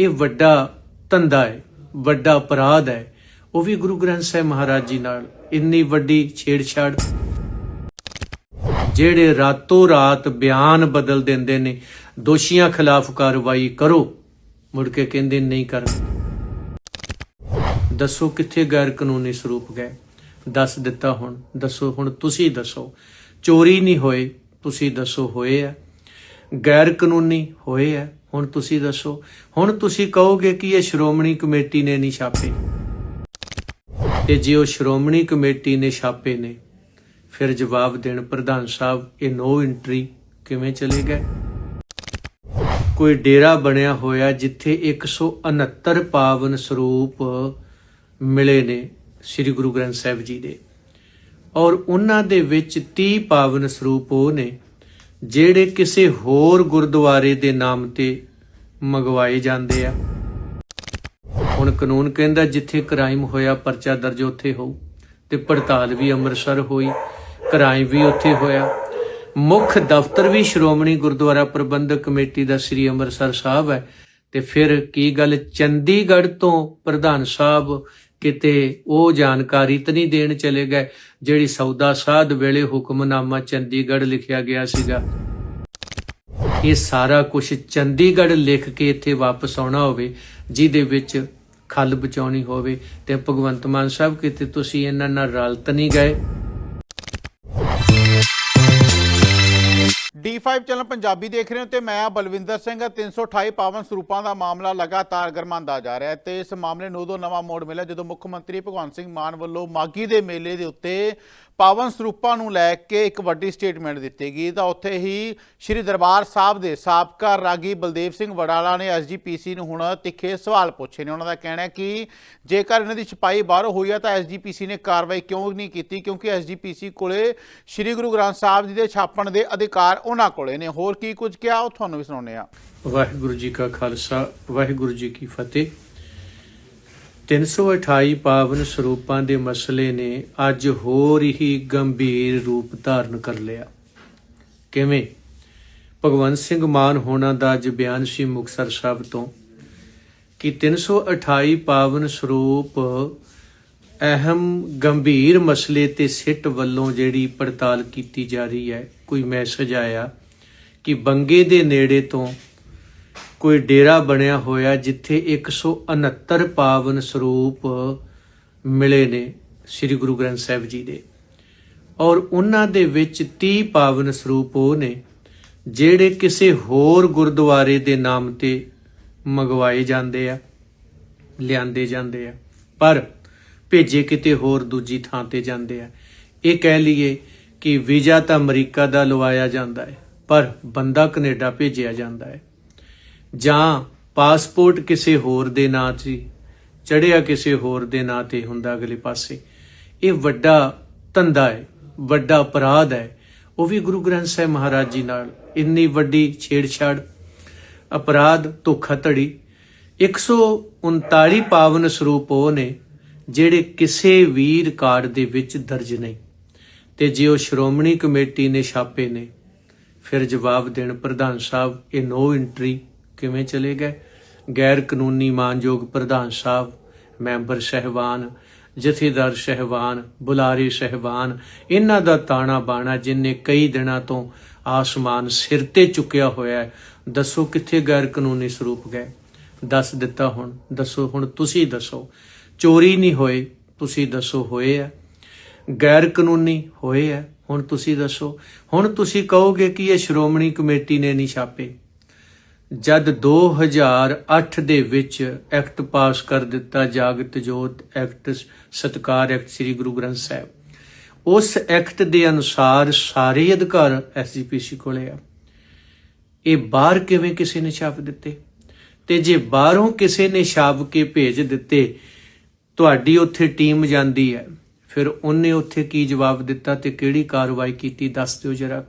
ਇਹ ਵੱਡਾ ਧੰਦਾ ਹੈ, ਵੱਡਾ ਅਪਰਾਧ ਹੈ। ਉਹ ਵੀ ਗੁਰੂ ਗ੍ਰੰਥ ਸਾਹਿਬ ਮਹਾਰਾਜ ਜੀ ਨਾਲ, ਇੰਨੀ ਵੱਡੀ ਛੇੜਛਾੜ। ਜਿਹੜੇ ਰਾਤੋਂ ਰਾਤ ਬਿਆਨ ਬਦਲ ਦਿੰਦੇ ਨੇ, ਦੋਸ਼ੀਆਂ ਖਿਲਾਫ ਕਾਰਵਾਈ ਕਰੋ, ਮੁੜ ਕੇ ਕਹਿੰਦੇ ਨਹੀਂ ਕਰ ਦੱਸੋ ਕਿੱਥੇ ਗੈਰ ਕਾਨੂੰਨੀ ਸਰੂਪ ਗਏ? ਦੱਸ ਦਿੱਤਾ ਹੁਣ, ਦੱਸੋ ਹੁਣ ਤੁਸੀਂ ਦੱਸੋ। ਚੋਰੀ ਨਹੀਂ ਹੋਏ, ਤੁਸੀਂ ਦੱਸੋ ਹੋਏ ਆ। ਗੈਰ ਕਾਨੂੰਨੀ ਹੋਏ ਆ। ਹੁਣ ਤੁਸੀਂ ਦੱਸੋ। ਹੁਣ ਤੁਸੀਂ ਕਹੋਗੇ ਕਿ ਇਹ ਸ਼੍ਰੋਮਣੀ ਕਮੇਟੀ ਨੇ ਨਹੀਂ ਛਾਪੇ। ਤੇ ਜੇ ਉਹ ਸ਼੍ਰੋਮਣੀ ਕਮੇਟੀ ਨੇ ਛਾਪੇ ਨੇ, ਫਿਰ ਜਵਾਬ ਦੇਣ ਪ੍ਰਧਾਨ ਸਾਹਿਬ, ਇਹ ਨੋ ਐਂਟਰੀ ਕਿਵੇਂ ਚਲੇ ਗਏ? ਕੋਈ ਡੇਰਾ ਬਣਿਆ ਹੋਇਆ ਜਿੱਥੇ 169 ਪਾਵਨ ਸਰੂਪ ਮਿਲੇ ਨੇ ਸ੍ਰੀ ਗੁਰੂ ਗ੍ਰੰਥ ਸਾਹਿਬ ਜੀ ਦੇ। ਔਰ ਉਹਨਾਂ ਦੇ ਵਿੱਚ 30 ਪਾਵਨ ਸਰੂਪ ਉਹ ਨੇ ਜਿਹੜੇ ਕਿਸੇ ਹੋਰ ਗੁਰਦੁਆਰੇ ਦੇ ਨਾਮ ਤੇ ਮੰਗਵਾਏ ਜਾਂਦੇ ਆ। ਹੁਣ ਕਾਨੂੰਨ ਕਹਿੰਦਾ ਜਿੱਥੇ ਕ੍ਰਾਈਮ ਹੋਇਆ ਪਰਚਾ ਦਰਜ ਉੱਥੇ ਹੋਊ ਤੇ ਪੜਤਾਲ ਵੀ ਅੰਮ੍ਰਿਤਸਰ ਹੋਈ, ਕ੍ਰਾਈਮ ਵੀ ਉੱਥੇ ਹੋਇਆ। ਮੁੱਖ ਦਫ਼ਤਰ ਵੀ ਸ਼੍ਰੋਮਣੀ ਗੁਰਦੁਆਰਾ ਪ੍ਰਬੰਧਕ ਕਮੇਟੀ ਦਾ ਸ੍ਰੀ ਅੰਮ੍ਰਿਤਸਰ ਸਾਹਿਬ ਹੈ ਤੇ ਫਿਰ ਕੀ ਗੱਲ ਚੰਡੀਗੜ੍ਹ ਤੋਂ ਪ੍ਰਧਾਨ ਸਾਹਿਬ ਕਿਤੇ ਉਹ ਜਾਣਕਾਰੀ ਤਾਂ ਨਹੀਂ ਦੇਣ ਚਲੇ ਗਏ, ਜਿਹੜੀ ਸੌਦਾ ਸਾਧ ਵੇਲੇ ਹੁਕਮਨਾਮਾ ਚੰਡੀਗੜ੍ਹ ਲਿਖਿਆ ਗਿਆ ਸੀਗਾ। ਇਹ ਸਾਰਾ ਕੁਝ ਚੰਡੀਗੜ੍ਹ ਲਿਖ ਕੇ ਇੱਥੇ ਵਾਪਸ ਆਉਣਾ ਹੋਵੇ, ਜਿਹਦੇ ਵਿੱਚ ਖੱਲ ਬਚਾਉਣੀ ਹੋਵੇ, ਤੇ ਭਗਵੰਤ ਮਾਨ ਸਾਹਿਬ ਕਿਤੇ ਤੁਸੀਂ ਇਹਨਾਂ ਨਾਲ ਰਲ ਤਾਂ ਨਹੀਂ ਗਏ? D5 ਚੈਨਲ ਪੰਜਾਬੀ ਦੇਖ ਰਹੇ ਹੋ ਤੇ ਮੈਂ ਆ ਬਲਵਿੰਦਰ ਸਿੰਘ 328 ਪਾਵਨ ਸਰੂਪਾਂ ਦਾ ਮਾਮਲਾ ਲਗਾਤਾਰ ਗਰਮਾਉਂਦਾ ਜਾ ਰਿਹਾ ਹੈ ਤੇ ਇਸ ਮਾਮਲੇ ਨੂੰ ਉਦੋਂ ਨਵਾਂ ਮੋੜ ਮਿਲਿਆ ਜਦੋਂ ਮੁੱਖ ਮੰਤਰੀ ਭਗਵੰਤ ਸਿੰਘ ਮਾਨ ਵੱਲੋਂ ਮਾਗੀ ਦੇ ਮੇਲੇ ਦੇ ਉੱਤੇ ਪਾਵਨ ਸਰੂਪਾਂ ਨੂੰ ਲੈ ਕੇ ਇੱਕ ਵੱਡੀ ਸਟੇਟਮੈਂਟ ਦਿੱਤੀ ਗਈ। ਤਾਂ ਉੱਥੇ ਹੀ ਸ੍ਰੀ ਦਰਬਾਰ ਸਾਹਿਬ ਦੇ ਸਾਬਕਾ ਰਾਗੀ ਬਲਦੇਵ ਸਿੰਘ ਵੜਾਲਾ ਨੇ ਐਸਜੀਪੀਸੀ ਨੂੰ ਹੁਣ ਤਿੱਖੇ ਸਵਾਲ ਪੁੱਛੇ ਨੇ। ਉਹਨਾਂ ਦਾ ਕਹਿਣਾ ਹੈ ਕਿ ਜੇਕਰ ਇਹਨਾਂ ਦੀ ਛਪਾਈ ਬਾਹਰੋਂ ਹੋਈ ਹੈ ਤਾਂ ਐਸਜੀਪੀਸੀ ਨੇ ਕਾਰਵਾਈ ਕਿਉਂ ਨਹੀਂ ਕੀਤੀ? ਕਿਉਂਕਿ ਐਸਜੀਪੀਸੀ ਕੋਲੇ ਸ੍ਰੀ ਗੁਰੂ ਗ੍ਰੰਥ ਸਾਹਿਬ ਜੀ ਦੇ ਛਾਪਣ ਦੇ ਅਧਿਕਾਰ ਉਹਨਾਂ ਕੋਲੇ ਨੇ। ਹੋਰ ਕੀ ਕੁਝ ਕਿਹਾ ਉਹ ਤੁਹਾਨੂੰ ਵੀ ਸੁਣਾਉਂਦੇ ਆ ਵਾਹਿਗੁਰੂ ਜੀ ਕਾ ਖਾਲਸਾ, ਵਾਹਿਗੁਰੂ ਜੀ ਕੀ ਫਤਿਹ। 328 ਪਾਵਨ ਸਰੂਪਾਂ ਦੇ ਮਸਲੇ ਨੇ ਅੱਜ ਹੋਰ ਹੀ ਗੰਭੀਰ ਰੂਪ ਧਾਰਨ ਕਰ ਲਿਆ। ਕਿਵੇਂ? ਭਗਵੰਤ ਸਿੰਘ ਮਾਨ ਹੋਣਾ ਦਾ ਅੱਜ ਬਿਆਨ ਸੀ ਮੁਕਤਸਰ ਸਾਹਿਬ ਤੋਂ ਕਿ 328 ਪਾਵਨ ਸਰੂਪ ਅਹਿਮ ਗੰਭੀਰ ਮਸਲੇ ਤੇ ਸਿੱਟ ਵੱਲੋਂ ਜਿਹੜੀ ਪੜਤਾਲ ਕੀਤੀ ਜਾ ਰਹੀ ਹੈ, ਕੋਈ ਮੈਸੇਜ ਆਇਆ ਕਿ ਬੰਗੇ ਦੇ ਨੇੜੇ ਤੋਂ ਕੋਈ ਡੇਰਾ ਬਣਿਆ ਹੋਇਆ ਜਿੱਥੇ 169 ਪਾਵਨ ਸਰੂਪ ਮਿਲੇ ਨੇ ਸ੍ਰੀ ਗੁਰੂ ਗ੍ਰੰਥ ਸਾਹਿਬ ਜੀ ਦੇ। ਔਰ ਉਹਨਾਂ ਦੇ ਵਿੱਚ 30 ਪਾਵਨ ਸਰੂਪ ਉਹ ਨੇ, ਜਿਹੜੇ ਕਿਸੇ ਹੋਰ ਗੁਰਦੁਆਰੇ ਦੇ ਨਾਮ ਤੇ ਮੰਗਵਾਏ ਜਾਂਦੇ ਆ, ਲਿਆਂਦੇ ਜਾਂਦੇ ਆ। ਪਰ ਭੇਜੇ ਕਿਤੇ ਹੋਰ ਦੂਜੀ ਥਾਂ ਤੇ ਜਾਂਦੇ ਆ। ਇਹ ਕਹਿ ਲਈਏ ਕਿ ਵੀਜ਼ਾ ਤਾਂ ਅਮਰੀਕਾ ਦਾ ਲਵਾਇਆ ਜਾਂਦਾ ਹੈ, ਪਰ ਬੰਦਾ ਕੈਨੇਡਾ ਭੇਜਿਆ ਜਾਂਦਾ ਹੈ। ਜਾਂ ਪਾਸਪੋਰਟ ਕਿਸੇ ਹੋਰ ਦੇ ਨਾਂ 'ਤੇ ਚੜਿਆ ਕਿਸੇ ਹੋਰ ਦੇ ਨਾਂ ਤੇ ਹੁੰਦਾ ਅਗਲੇ ਪਾਸੇ। ਇਹ ਵੱਡਾ ਧੰਦਾ ਹੈ, ਵੱਡਾ ਅਪਰਾਧ ਹੈ। ਉਹ ਵੀ ਗੁਰੂ ਗ੍ਰੰਥ ਸਾਹਿਬ ਮਹਾਰਾਜ ਜੀ ਨਾਲ ਇੰਨੀ ਵੱਡੀ ਛੇੜਛਾੜ, ਅਪਰਾਧ, ਧੋਖਾਧੜੀ। 139 ਪਾਵਨ ਸਰੂਪ ਉਹ ਨੇ ਜਿਹੜੇ ਕਿਸੇ ਵੀ ਰਿਕਾਰਡ ਦੇ ਵਿੱਚ ਦਰਜ ਨਹੀਂ ਤੇ ਜੇ ਉਹ ਸ਼੍ਰੋਮਣੀ ਕਮੇਟੀ ਨੇ ਛਾਪੇ ਨੇ, ਫਿਰ ਜਵਾਬ ਦੇਣ ਪ੍ਰਧਾਨ ਸਾਹਿਬ, ਇਹ ਨੋ ਐਂਟਰੀ ਕਿਵੇਂ ਚਲੇ ਗਏ? ਗੈਰ ਕਾਨੂੰਨੀ ਮਾਨਯੋਗ ਪ੍ਰਧਾਨ ਸਾਹਿਬ, ਮੈਂਬਰ ਸਹਿਬਾਨ, ਜਥੇਦਾਰ ਸਹਿਬਾਨ, ਬੁਲਾਰੇ ਸਹਿਬਾਨ, ਇਹਨਾਂ ਦਾ ਤਾਣਾ ਬਾਣਾ ਜਿਨਨੇ ਕਈ ਦਿਨਾਂ ਤੋਂ ਆਸਮਾਨ ਸਿਰ ਤੇ ਚੁੱਕਿਆ ਹੋਇਆ ਹੈ, ਦੱਸੋ ਕਿੱਥੇ ਗੈਰ ਕਾਨੂੰਨੀ ਸਰੂਪ ਗਏ? ਦੱਸ ਦਿੱਤਾ ਹੁਣ, ਦੱਸੋ ਹੁਣ ਤੁਸੀਂ ਦੱਸੋ। ਚੋਰੀ ਨਹੀਂ ਹੋਏ, ਤੁਸੀਂ ਦੱਸੋ ਹੋਏ ਆ। ਗੈਰ ਕਾਨੂੰਨੀ ਹੋਏ ਆ, ਹੁਣ ਤੁਸੀਂ ਦੱਸੋ। ਹੁਣ ਤੁਸੀਂ ਕਹੋਗੇ ਕਿ ਇਹ ਸ਼੍ਰੋਮਣੀ ਕਮੇਟੀ ਨੇ ਨਹੀਂ ਛਾਪੇ। ਜਦ 2008 ਦੇ ਵਿੱਚ ਐਕਟ ਪਾਸ ਕਰ ਦਿੱਤਾ ਜਾਗਤ ਜੋਤ ਐਕਟ, ਸਤਕਾਰ ਐਕਟ ਸ੍ਰੀ ਗੁਰੂ ਗ੍ਰੰਥ ਸਾਹਿਬ, ਉਸ ਐਕਟ ਦੇ ਅਨੁਸਾਰ ਸਾਰੇ ਅਧਿਕਾਰ ਐਸਜੀਪੀਸੀ ਕੋਲੇ ਆ। ਇਹ ਬਾਹਰ ਕਿਵੇਂ ਕਿਸੇ ਨੇ ਛਾਪ ਦਿੱਤੇ? ਤੇ ਜੇ ਬਾਹਰੋਂ ਕਿਸੇ ਨੇ ਛਾਪ ਕੇ ਭੇਜ ਦਿੱਤੇ ਤੁਹਾਡੀ ਉੱਥੇ ਟੀਮ ਜਾਂਦੀ ਹੈ। ਫਿਰ ਉਹਨੇ ਉੱਥੇ ਕੀ ਜਵਾਬ ਦਿੱਤਾ ਤੇ ਕਿਹੜੀ ਕਾਰਵਾਈ ਕੀਤੀ, ਦੱਸ ਦਿਓ ਜਰਾ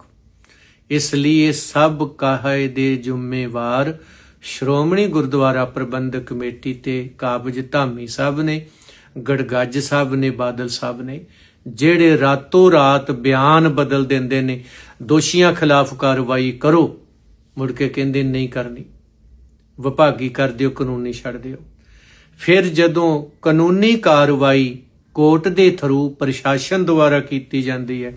ਇਸ ਲਈ ਇਹ ਸਭ ਕਾਹੇ ਦੇ ਜ਼ਿੰਮੇਵਾਰ ਸ਼੍ਰੋਮਣੀ ਗੁਰਦੁਆਰਾ ਪ੍ਰਬੰਧਕ ਕਮੇਟੀ ਤੇ ਕਾਬਜ ਧਾਮੀ ਸਾਹਿਬ ਨੇ, ਗੜਗੱਜ ਸਾਹਿਬ ਨੇ, ਬਾਦਲ ਸਾਹਿਬ ਨੇ, ਜਿਹੜੇ ਰਾਤੋਂ ਰਾਤ ਬਿਆਨ ਬਦਲ ਦਿੰਦੇ ਨੇ, ਦੋਸ਼ੀਆਂ ਖਿਲਾਫ ਕਾਰਵਾਈ ਕਰੋ। ਮੁੜ ਕੇ ਕਹਿੰਦੇ ਨਹੀਂ ਕਰਨੀ। ਵਿਭਾਗੀ ਕਰ ਦਿਓ, ਕਾਨੂੰਨੀ ਛੱਡ ਦਿਓ। ਫਿਰ ਜਦੋਂ ਕਾਨੂੰਨੀ ਕਾਰਵਾਈ ਕੋਰਟ ਦੇ ਥਰੂ ਪ੍ਰਸ਼ਾਸਨ ਦੁਆਰਾ ਕੀਤੀ ਜਾਂਦੀ ਹੈ,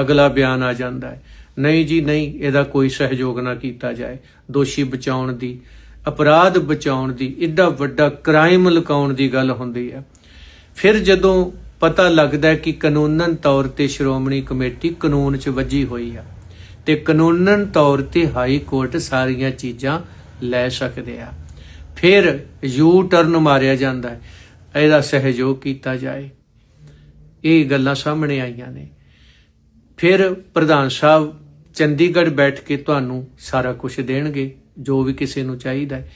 ਅਗਲਾ ਬਿਆਨ ਆ ਜਾਂਦਾ ਹੈ, ਨਹੀਂ ਜੀ, ਨਹੀਂ, ਇਹਦਾ ਕੋਈ ਸਹਿਯੋਗ ਨਾ ਕੀਤਾ ਜਾਏ। ਦੋਸ਼ੀ ਬਚਾਉਣ ਦੀ, ਅਪਰਾਧ ਬਚਾਉਣ ਦੀ ਇੱਡਾ ਵੱਡਾ ਕ੍ਰਾਈਮ ਲੁਕਾਉਣ ਦੀ ਗੱਲ ਹੁੰਦੀ ਹੈ। ਫਿਰ ਜਦੋਂ ਪਤਾ ਲੱਗਦਾ ਹੈ ਕਿ ਕਾਨੂੰਨਨ ਤੌਰ ਤੇ ਸ਼੍ਰੋਮਣੀ ਕਮੇਟੀ ਕਾਨੂੰਨ 'ਚ ਵੱਜੀ ਹੋਈ ਆ, ਤੇ ਕਾਨੂੰਨਨ ਤੌਰ ਤੇ ਹਾਈ ਕੋਰਟ ਸਾਰੀਆਂ ਚੀਜ਼ਾਂ ਲੈ ਸਕਦੇ ਆ। ਫਿਰ ਯੂ ਟਰਨ ਮਾਰਿਆ ਜਾਂਦਾ ਹੈ। ਇਹਦਾ ਸਹਿਯੋਗ ਕੀਤਾ ਜਾਏ। ਇਹ ਗੱਲਾਂ ਸਾਹਮਣੇ ਆਈਆਂ ਨੇ। ਫਿਰ ਪ੍ਰਧਾਨ ਸਾਹਿਬ ਚੰਡੀਗੜ੍ਹ ਬੈਠ ਕੇ ਤੁਹਾਨੂੰ ਸਾਰਾ ਕੁਝ ਦੇਣਗੇ, ਜੋ ਵੀ ਕਿਸੇ ਨੂੰ ਚਾਹੀਦਾ ਹੈ।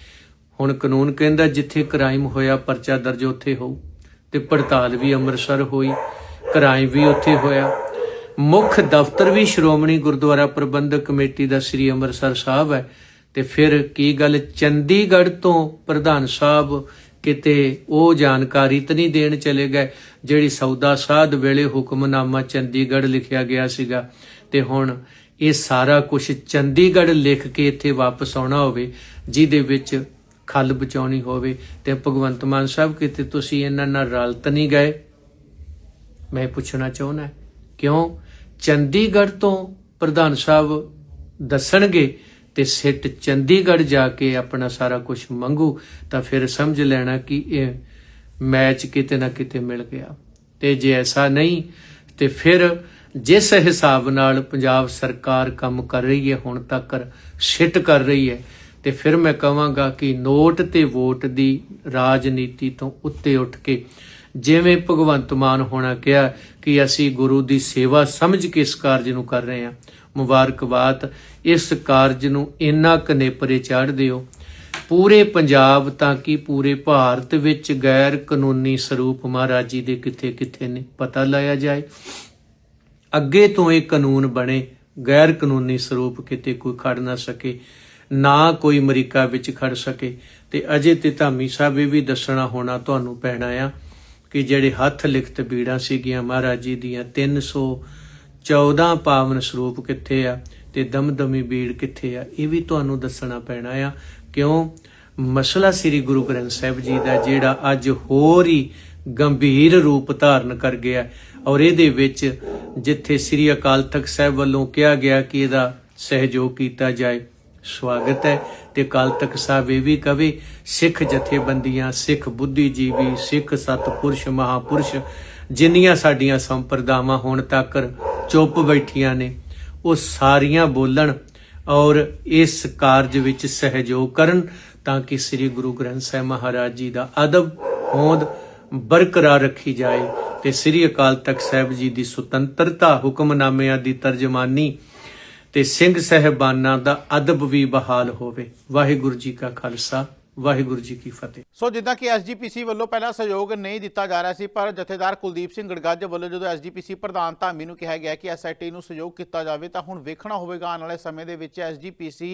ਹੁਣ ਕਾਨੂੰਨ ਕਹਿੰਦਾ ਜਿੱਥੇ ਕ੍ਰਾਈਮ ਹੋਇਆ ਪਰਚਾ ਦਰਜ ਉੱਥੇ ਹੋਊ ਤੇ ਪੜਤਾਲ ਵੀ ਅੰਮ੍ਰਿਤਸਰ ਹੋਈ, ਕ੍ਰਾਈਮ ਵੀ ਉੱਥੇ ਹੋਇਆ। ਮੁੱਖ ਦਫ਼ਤਰ ਵੀ ਸ਼੍ਰੋਮਣੀ ਗੁਰਦੁਆਰਾ ਪ੍ਰਬੰਧਕ ਕਮੇਟੀ ਦਾ ਸ੍ਰੀ ਅੰਮ੍ਰਿਤਸਰ ਸਾਹਿਬ ਹੈ। ਤੇ ਫਿਰ ਕੀ ਗੱਲ ਚੰਡੀਗੜ੍ਹ ਤੋਂ ਪ੍ਰਧਾਨ ਸਾਹਿਬ ਕਿਤੇ ਉਹ ਜਾਣਕਾਰੀ ਤਾਂ ਨਹੀਂ ਦੇਣ ਚਲੇ ਗਏ, ਜਿਹੜੀ ਸੌਦਾ ਸਾਧ ਵੇਲੇ ਹੁਕਮਨਾਮਾ ਚੰਡੀਗੜ੍ਹ ਲਿਖਿਆ ਗਿਆ ਸੀਗਾ। ਤੇ ਹੁਣ ਇਹ ਸਾਰਾ ਕੁਝ ਚੰਡੀਗੜ੍ਹ ਲਿਖ ਕੇ ਇੱਥੇ ਵਾਪਸ ਆਉਣਾ ਹੋਵੇ, ਜਿਹਦੇ ਵਿੱਚ ਖੱਲ ਬਚਾਉਣੀ ਹੋਵੇ, ਤੇ ਭਗਵੰਤ ਮਾਨ ਸਾਹਿਬ ਕਿਤੇ ਤੁਸੀਂ ਇਹਨਾਂ ਨਾਲ ਰਲ ਤਾਂ ਨਹੀਂ ਗਏ? ਮੈਂ ਪੁੱਛਣਾ ਚਾਹੁੰਦਾ, ਕਿਉਂ? ਚੰਡੀਗੜ੍ਹ ਤੋਂ ਪ੍ਰਧਾਨ ਸਾਹਿਬ ਦੱਸਣਗੇ ਤੇ ਸਿੱਟ ਚੰਡੀਗੜ੍ਹ ਜਾ ਕੇ ਆਪਣਾ ਸਾਰਾ ਕੁਝ ਮੰਗੂ, ਤਾਂ ਫਿਰ ਸਮਝ ਲੈਣਾ ਕਿ ਇਹ ਮੈਚ ਕਿਤੇ ਨਾ ਕਿਤੇ ਮਿਲ ਗਿਆ। ਤੇ ਜੇ ਐਸਾ ਨਹੀਂ, ਤੇ ਫਿਰ ਜਿਸ ਹਿਸਾਬ ਨਾਲ ਪੰਜਾਬ ਸਰਕਾਰ ਕੰਮ ਕਰ ਰਹੀ ਹੈ, ਹੁਣ ਤੱਕ ਸਿੱਟ ਕਰ ਰਹੀ ਹੈ, ਤੇ ਫਿਰ ਮੈਂ ਕਹਾਂਗਾ ਕਿ ਨੋਟ ਤੇ ਵੋਟ ਦੀ ਰਾਜਨੀਤੀ ਤੋਂ ਉੱਤੇ ਉੱਠ ਕੇ ਜਿਵੇਂ ਭਗਵੰਤ ਮਾਨ ਹੋਣਾ ਕਿਹਾ ਕਿ ਅਸੀਂ ਗੁਰੂ ਦੀ ਸੇਵਾ ਸਮਝ ਕੇ ਇਸ ਕਾਰਜ ਨੂੰ ਕਰ ਰਹੇ ਹਾਂ ਮੁਬਾਰਕਬਾਦ। ਇਸ ਕਾਰਜ ਨੂੰ ਇੰਨਾ ਕਨੇਪਰੇ ਚਾੜ ਦਿਓ। ਪੂਰੇ ਪੰਜਾਬ ਤਾਂ ਕਿ ਪੂਰੇ ਭਾਰਤ ਵਿੱਚ ਗੈਰ ਕਾਨੂੰਨੀ ਸਰੂਪ ਮਹਾਰਾਜ ਜੀ ਦੇ ਕਿੱਥੇ ਕਿੱਥੇ ਨੇ ਪਤਾ ਲਾਇਆ ਜਾਏ। ਅੱਗੇ ਤੋਂ ਇਹ ਕਾਨੂੰਨ ਬਣੇ, ਗੈਰ ਕਾਨੂੰਨੀ ਸਰੂਪ ਕਿਤੇ ਕੋਈ ਖੜ ਨਾ ਸਕੇ, ਨਾ ਕੋਈ ਅਮਰੀਕਾ ਵਿੱਚ ਖੜ ਸਕੇ। ਤੇ ਅਜੇ ਤੇ ਧਾਮੀ ਸਾਹਿਬ ਇਹ ਵੀ ਦੱਸਣਾ ਹੋਣਾ ਤੁਹਾਨੂੰ ਪੈਣਾ ਆ ਕਿ ਜਿਹੜੇ ਹੱਥ ਲਿਖਤ ਬੀੜਾਂ ਸੀਗੀਆਂ ਮਹਾਰਾਜ ਜੀ ਦੀਆਂ 314 ਪਾਵਨ ਸਰੂਪ ਕਿੱਥੇ ਆ ਤੇ ਦਮਦਮੀ ਬੀੜ ਕਿੱਥੇ ਆ, ਇਹ ਵੀ ਤੁਹਾਨੂੰ ਦੱਸਣਾ ਪੈਣਾ ਆ। ਕਿਉਂ? ਮਸਲਾ ਸ੍ਰੀ ਗੁਰੂ ਗ੍ਰੰਥ ਸਾਹਿਬ ਜੀ ਦਾ ਜਿਹੜਾ ਅੱਜ ਹੋਰ ਹੀ ਗੰਭੀਰ ਰੂਪ ਧਾਰਨ ਕਰ ਗਿਆ ਔਰ ਇਹਦੇ ਵਿੱਚ ਜਿੱਥੇ ਸ੍ਰੀ ਅਕਾਲ ਤਖਤ ਸਾਹਿਬ ਵੱਲੋਂ ਕਿਹਾ ਗਿਆ ਕਿ ਇਹਦਾ ਸਹਿਯੋਗ ਕੀਤਾ ਜਾਏ, ਸਵਾਗਤ ਹੈ। ਤੇ ਅਕਾਲ ਤਖਤ ਸਾਹਿਬ ਇਹ ਵੀ ਕਵੇ, ਸਿੱਖ ਜਥੇਬੰਦੀਆਂ, ਸਿੱਖ ਬੁੱਧੀਜੀਵੀ, ਸਿੱਖ ਸਤਪੁਰਸ਼, ਮਹਾਪੁਰਸ਼ ਜਿੰਨੀਆਂ ਸਾਡੀਆਂ ਸੰਪਰਦਾਵਾਂ ਹੁਣ ਤੱਕ ਚੁੱਪ ਬੈਠੀਆਂ ਨੇ। ਉਹ ਸਾਰੀਆਂ ਬੋਲਣ ਔਰ ਇਸ ਕਾਰਜ ਵਿੱਚ ਸਹਿਯੋਗ ਕਰਨ ਤਾਂ ਕਿ ਸ੍ਰੀ ਗੁਰੂ ਗ੍ਰੰਥ ਸਾਹਿਬ ਮਹਾਰਾਜ ਜੀ ਦਾ ਅਦਬ, ਹੋਂਦ ਬਰਕਰਾਰ ਰੱਖੀ ਜਾਏ ਤੇ ਸ੍ਰੀ ਅਕਾਲ ਤਖਤ ਸਾਹਿਬ ਜੀ ਦੀ ਸੁਤੰਤਰਤਾ ਹੁਕਮਨਾਮਿਆਂ ਦੀ ਤਰਜਮਾਨੀ ਤੇ ਸਿੰਘ ਸਹਿਬਾਨਾਂ ਦਾ ਅਦਬ ਵੀ ਬਹਾਲ ਹੋਵੇ। ਵਾਹਿਗੁਰੂ ਜੀ ਕਾ ਖਾਲਸਾ। ਵਾਹਿਗੁਰੂ ਜੀ ਕੀ ਫਤਿਹ। ਸੋ ਜਿੱਦਾਂ ਕਿ ਐਸਜੀਪੀਸੀ ਵੱਲੋਂ ਪਹਿਲਾਂ ਸਹਿਯੋਗ ਨਹੀਂ ਦਿੱਤਾ ਜਾ ਰਿਹਾ ਸੀ ਪਰ ਜਥੇਦਾਰ ਕੁਲਦੀਪ ਸਿੰਘ ਗੜਗੱਜ ਵੱਲੋਂ ਜਦੋਂ ਐਸਜੀਪੀਸੀ ਪ੍ਰਧਾਨ ਧਾਮੀ ਨੂੰ ਕਿਹਾ ਗਿਆ ਕਿ ਐਸਆਈਟੀ ਨੂੰ ਸਹਿਯੋਗ ਕੀਤਾ ਜਾਵੇ ਤਾਂ ਹੁਣ ਵੇਖਣਾ ਹੋਵੇਗਾ ਆਉਣ ਵਾਲੇ ਸਮੇਂ ਦੇ ਵਿੱਚ ਐਸਜੀਪੀਸੀ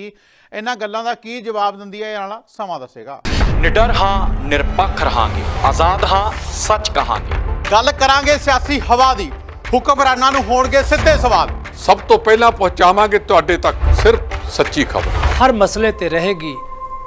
ਇਹਨਾਂ ਗੱਲਾਂ ਦਾ ਕੀ ਜਵਾਬ ਦਿੰਦੀ ਹੈ ਇਹ ਵਾਲਾ ਸਮਾਂ ਦੱਸੇਗਾ। ਨਿਡਰ ਹਾਂ ਨਿਰਪੱਖ ਰਹਾਂਗੇ ਆਜ਼ਾਦ ਹਾਂ ਸੱਚ ਕਹਾਂਗੇ। ਗੱਲ ਕਰਾਂਗੇ ਸਿਆਸੀ ਹਵਾ ਦੀ ਹੁਕਮਰਾਨਾਂ ਨੂੰ ਹੋਣਗੇ ਸਿੱਧੇ ਸਵਾਲ। ਸਭ ਤੋਂ ਪਹਿਲਾਂ ਪਹੁੰਚਾਵਾਂਗੇ ਤੁਹਾਡੇ ਤੱਕ ਸਿਰਫ ਸੱਚੀ ਖਬਰ। ਹਰ ਮਸਲੇ ਤੇ ਰਹੇਗੀ